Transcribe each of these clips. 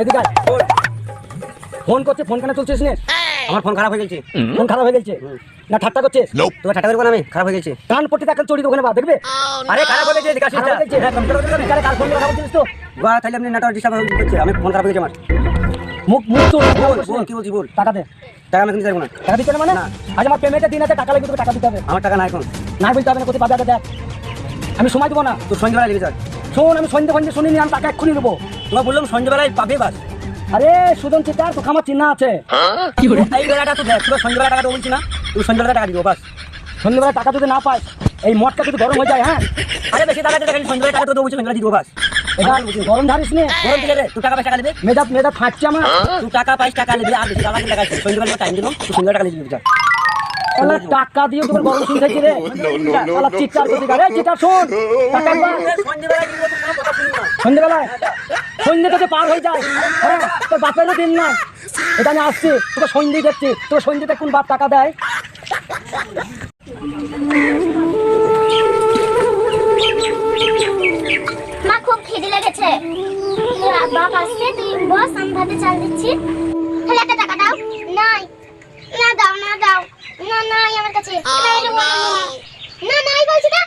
এদিকে ফোন করছে ফোন কেন চলছিস নে? আমার ফোন খারাপ হয়ে গেছে ফোন খারাপ হয়ে গেছে না ঠাট্টা করছিস? তোমার ঠাটা করব আমি? খারাপ হয়ে গেছে কান পড়তে টাকা চড়ি দোকানে বা দেখবে? আরে খারাপ হয়ে গেছে এদিকে আসিস খারাপ হয়ে ফোন তো তাহলে আপনি নেটওয়ার্ক ডিস্টার্ব হচ্ছে আমি ফোন খারাপ হয়ে গেছে আমার। মুখ মুখ তো বল বল কি বলছি বল। টাকা দে। টাকা আমি কিনতে পারব না। টাকা দিতে মানে? না। আজ আমার পেমেন্টের দিন আছে টাকা লাগবে তোকে টাকা দিতে হবে। আমার টাকা নাই এখন। না বলতে হবে না কোথায় বাজারে দেখ। আমি সময় দেবো না। তোর সন্ধ্যেবেলা নিবি স্যার শোন আমি সন্ধ্যে সন্ধ্যে শুনিনি আমি টাকা এক্ষুনি দেবো। তোমার বললাম সন্ধ্যেবেলায় পাবে বাস। আরে সুদন চিতার তোকে আমার চিহ্ন আছে। কি এই বেলাটা তো দেখ তোর সন্ধ্যেবেলা টাকা তো বলছি না তুই সন্ধ্যেবেলা টাকা দিব বাস। সন্ধ্যেবেলা টাকা যদি না পাস এই মদটা যদি গরম হয়ে যায় হ্যাঁ? আরে বেশি টাকা টাকা সন্ধ্যেবেলা টাকা তো বলছি সন্ধ্যেবেলা দিব বাস। এটা গরম ধারিস নে গরম দিলে রে তুই টাকা পয়সা টাকা নেবে মেজাজ মেজাজ ফাটছে আমার। তুই টাকা পাইস টাকা নেবে আর বেশি টাকা লাগে টাকা সন্ধ্যেবেলা টাইম দিলাম তুই সন্ধ্যেবেলা টাকা স্যার শালা টাকা দিয়ে তোর গরম শুনতেছি রে। শালা চিৎকার আরে চিৎকার শোন। টাকা সন্ধ্যেবেলায় সন্ধ্যে তোকে পার হয়ে যায়। হ্যাঁ তোর বাপেরও দিন না। এটা আমি আসছি তোকে সন্ধে দেখছি। তোর সন্ধ্যেতে কোন বাপ টাকা দেয়? মা খুব খিদে লেগেছে। বাপ আসছে তুই বস আমি ভাতে চাল দিচ্ছি। তাহলে একটা টাকা দাও। নাই। না দাও না দাও। না নাই আমার কাছে। না নাই বলছি না।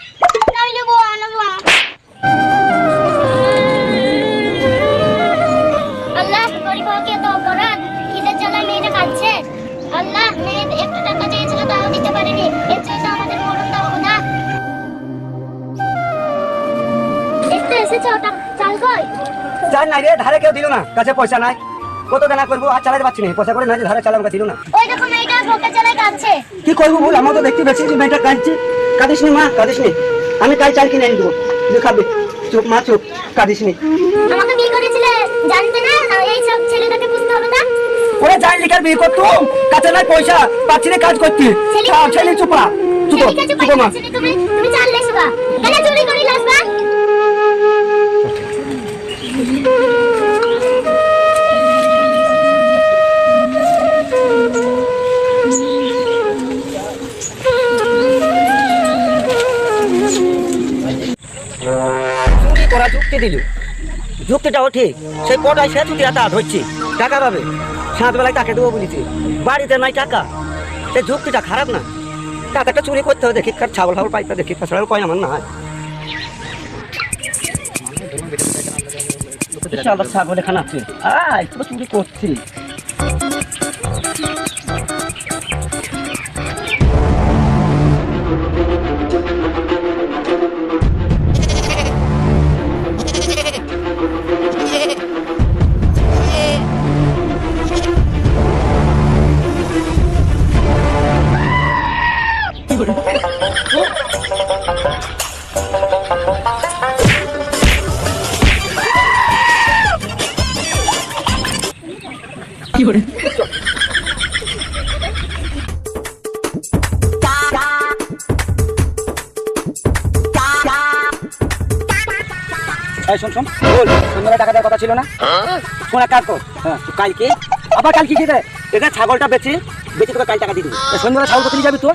নাই নেব নেব চাল নাই রে ধারে কেউ দিল না। কাছে পয়সা নাই। কত কেনা করব? আর চালাতে পারছি না। পয়সা করে নাই যে ধারে চালাম দিল না। ওই দেখো মেয়েটা বকে চালায় কাঁদছে। কি করব বল? আমার তো দেখতে পেয়েছি যে মেয়েটা কাঁদছি। কাঁদিস নি মা কাঁদিস নি আমি কাল চাল কিনে এনে দেবো। তুই খাবে। চুপ মা চুপ। কাঁদিস নি আমাকে বিয়ে করেছিলে? জানতে না? এই সব ছেলেটাকে বুঝতে হবে না? ওরে যাই লিখার বিয়ে করতুম কাছে নাই পয়সা পাচ্ছি না কাজ করতে। ছেলে- চুপা। চুপ চুপ মা। তুমি চাল লেসবা কেন চুরি করে যুক্তি দিল। যুক্তিটাও ঠিক। সেই কটায় সে ছুটি হাতে ধরছি। টাকা পাবে। সাতবেলায় তাকে দেবো বলেছি। বাড়িতে নাই টাকা। সে যুক্তিটা খারাপ না। টাকাটা চুরি করতে হবে। দেখি কার ছাগল ফাগল পাইতে দেখি। ছাগল কয় আমার না ছাগল এখানে আছে। আয় চুরি করছি শোন শোন বল সন্ধ্যাবেলা টাকা দেওয়ার কথা ছিল না? শোন এক কাজ কর। হ্যাঁ কালকে আবার কালকে কি এটা ছাগলটা বেচে বেচে তোকে কাল টাকা দিয়ে দিবি। সন্ধ্যাবেলা ছাগল করতে যাবি তো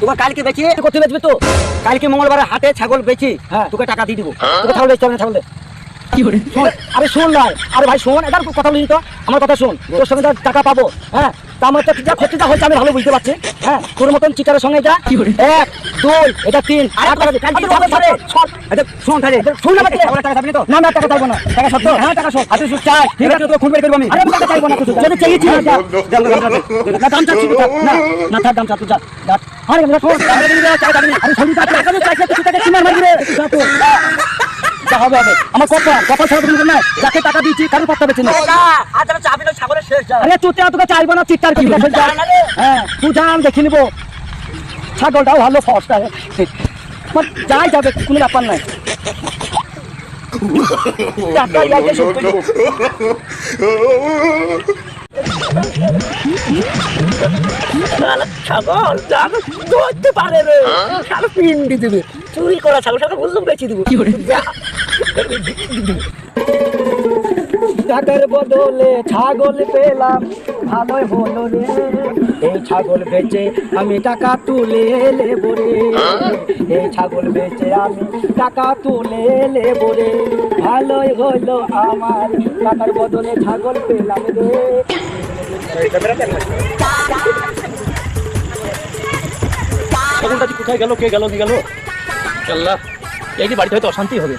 তোমার কালকে বেচে করতে বেচবি তো কালকে মঙ্গলবার হাটে ছাগল বেচে হ্যাঁ। তোকে টাকা দিয়ে দিবো। তোকে ছাগল বেচতে হবে না ছাগল দে। শোন, আরে শোন না আরে ভাই শোন এটার কথা বলিনি তো আমার কথা শোন। তোর সঙ্গে যা টাকা পাবো হ্যাঁ তা আমার তো যা ক্ষতিটা হয়েছে আমি ভালো বুঝতে পারছি। হ্যাঁ তোর মতন চিটারের সঙ্গে যা। এক দুই এটা তিন শোন তাহলে শোন না টাকা না তো। না না টাকা চাইব না। টাকা সত্য? হ্যাঁ টাকা সত্য। হাতে চাই ঠিক আছে? তোকে খুন বের করব আমি। আরে টাকা চাইব না কিছু যদি চেয়েছি যা। দাম দাম দাম না দাম চাচ্ছি তো, না না থাক দাম চাচ্ছি যা। যা। আরে শোন আরে শরীর চাচ্ছি চাইছে তুই টাকা কিনে মারবি যা তো। হবে হবে। আমার কথা কথা ছাড়া তুমি না যাকে টাকা দিয়েছি কারও পাত্তা বেছে না আর তোকে চাইব না কি হ্যাঁ তুই জান দেখে নিবো। ছাগলটাও ভালো ফসটা যাই যাবে কোনো ব্যাপার নাই। ছাগল ধরতে পারে রে। ছাগল পিন্ডি দেবে। চুরি করা ছাগল ছাগল বললাম বেঁচে দেবো। যা। টাকার বদলে ছাগল পেলাম। ভালোই হলো রে। এই ছাগল বেচে আমি টাকা তুলে নেব রে। এই ছাগল বেচে আমি টাকা তুলে নেব রে। ভালোই হলো আমার টাকার বদলে ছাগল পেলাম রে। কোথায় গেল কে গেল কি গেল? আল্লাহ এই যে বাড়িতে হয়তো অশান্তি হবে।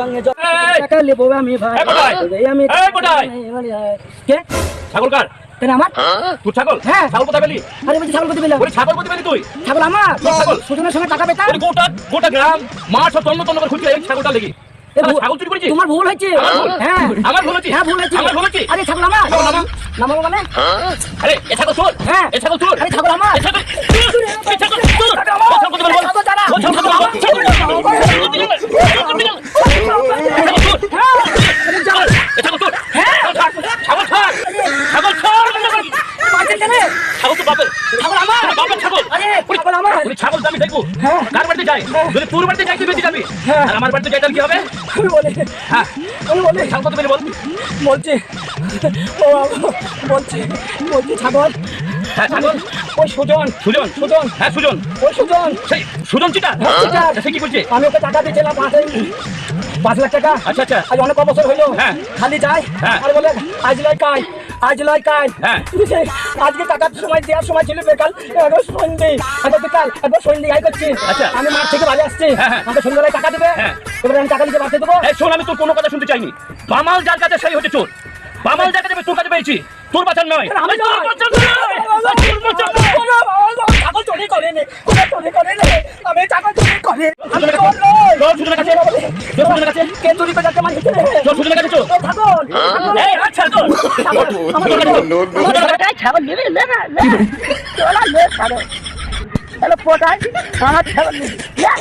সঙ্গে! টাকা নেব আমি ভাই। এই কোথায়? এই আমি কে? ছাগল কার? কেন আমার? ছাগল? হ্যাঁ। ছাগল কোথায় পেলি? আরে বলছি ছাগল কোথায় পেলাম ওই ছাগল কোথায় পেলি তুই? ছাগল আমার? ছাগল? সুজনের সঙ্গে টাকা পেতাম? গোটা গোটা গ্রাম মাঠ সব তন্ন তন্ন করে খুঁজছে এই ছাগলটা লেগে। ভুল- ছাগল চুরি করেছিস? তোমার ভুল হয়েছে। হ্যাঁ। আমার ভুল হয়েছে? হ্যাঁ ভুল হয়েছে। আমার ভুল হয়েছে? আরে ছাগল আমার। ছাগল আমার? নামাবো মানে? আরে এ ছাগল চোর হ্যাঁ। এ ছাগল চোর আরে ছাগল আমার। ছাগল তো বাপের ছাগল আমার? বাপের ছাগল। আরে ছাগল আমার? ওই ছাগল আমি দেখব। হ্যাঁ। কার বাড়িতে যাই? যদি তোর বাড়িতে যাই তুই বেঁচে যাবি। হ্যাঁ। আর আমার বাড়িতে যাই তাহলে কি হবে? আমি বলি হ্যাঁ। আমি বলি ছাগল কত পেলি বল? বলছি। ও বলছি। বলছি ছাগল। হ্যাঁ ছাগল। ওই সুজন। সুজন সুজন। হ্যাঁ সুজন। ওই সুজন। সেই সুজন চিটা হ্যাঁ। সে কি করছে? আমি ওকে টাকা দিয়েছিলাম পাঁচ পাঁচ লাখ টাকা। আচ্ছা আচ্ছা। আজ অনেক বছর হইল। হ্যাঁ। খালি যায় হ্যাঁ। আর বলে আজ লয় কাল আজ লয় কাল। হ্যাঁ। আজকে টাকার সময় দেওয়ার সময় ছিল বেকাল এবার সন্ধে। এবার বিকাল এবার সন্ধে করছি। আচ্ছা। আমি মাঠ থেকে বাড়ি আসছি। হ্যাঁ, হ্যাঁ। আমাকে সন্ধ্যাবেলায় টাকা দেবে। হ্যাঁ। এবার আমি টাকা দিতে বাড়তে দেবো এই শোন আমি তোর কোনো কথা শুনতে চাইনি। বামাল যার কাছে সেই হচ্ছে চোর। বামাল যার কাছে তোর কাছে পেয়েছি। তোর বাঁচার নয়। আমি তোর বাঁচার নয়! নয়! আমি ছাগল নিবি নে না চলা নে ছাগল হ্যালো পোটাই আমার ছাগল নিবি ছাগল